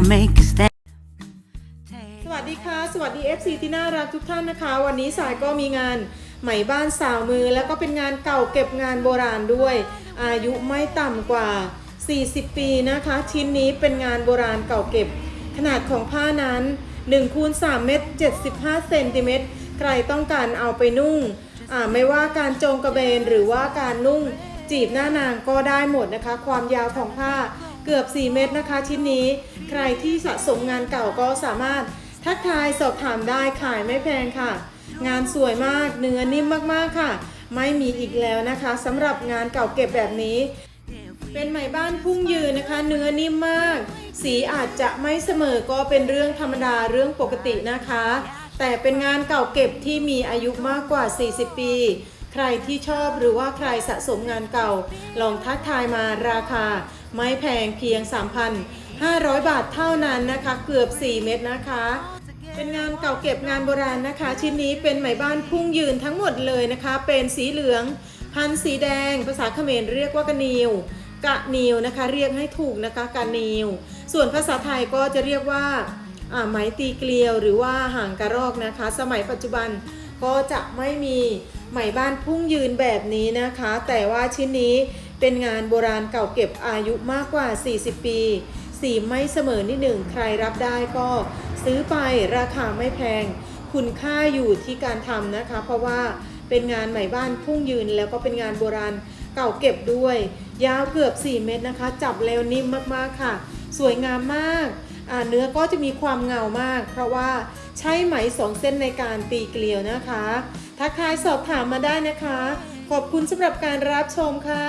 will make a stand. สวัสดีค่ะ สวัสดี FC ที่น่ารักทุกท่านนะคะ วันนี้สายก็มีงานไหมบ้านสาวมือ แล้วก็เป็นงานเก่าเก็บงานโบราณด้วย อายุไม่ต่ำกว่า 40 ปีนะคะ ชิ้นนี้เป็นงานโบราณเก่าเก็บ ขนาดของผ้านั้น1คูณ3เมตร75เซนติเมตรใครต้องการเอาไปนุ่งอ่าไม่ว่าการจงกระเบนหรือว่าการนุ่งจีบหน้านางก็ได้หมดนะคะ ความยาวของผ้า เกือบ 4 เมตรนะคะ ชิ้นนี้ ใครที่สะสมงานเก่าก็สามารถทักทายสอบถามได้ขายไม่แพงค่ะ งานสวยมากเนื้อนิ่มมากๆค่ะ ไม่มีอีกแล้วนะคะสำหรับงานเก่าเก็บแบบนี้ เป็นไหมบ้านพุ่งยืนนะคะ เนื้อนิ่มมาก สีอาจจะไม่เสมอก็เป็นเรื่องธรรมดาเรื่องปกตินะคะ แต่เป็นงานเก่าเก็บที่มีอายุมากกว่า 40 ปี ใครที่ชอบหรือว่าใครสะสมงานเก่า ลองทักทายมาราคา ไม่แพงเพียง 3,500 บาทเท่านั้นนะคะ เกือบ 4 เม็ดนะคะเป็นงานเก่าเก็บงานโบราณนะคะ ชิ้นนี้เป็นไหมบ้านพุ่งยืนทั้งหมดเลยนะคะ เป็นสีเหลือง พันสีแดง ภาษาเขมรเรียกว่ากะนิวกะนิวนะคะ เรียกให้ถูกนะคะกะนิวส่วนภาษาไทยก็จะเรียกว่าอ่าไหมตีเกลียวหรือว่าหางกระรอกนะคะ สมัยปัจจุบันก็จะไม่มี ไหมบ้านพุ่งยืนแบบนี้นะคะ แต่ว่าชิ้นนี้เป็นงานโบราณเก่าเก็บอายุมากกว่า 40 ปี สีไม่เสมอนิดหนึ่งใครรับได้ก็ซื้อไปราคาไม่แพง คุณค่าอยู่ที่การทำนะคะ เพราะว่าเป็นงานไหมบ้านพุ่งยืนแล้วก็เป็นงานโบราณเก่าเก็บด้วย ยาวเกือบ 4 เมตรนะคะ จับแล้วนิ่มมากๆค่ะ สวยงามมาก เนื้อก็จะมีความเงามาก เพราะว่าใช้ไหมสองเส้นในการตีเกลียวนะคะ ทักทายสอบถามมาได้นะคะ ขอบคุณสำหรับการรับชมค่ะ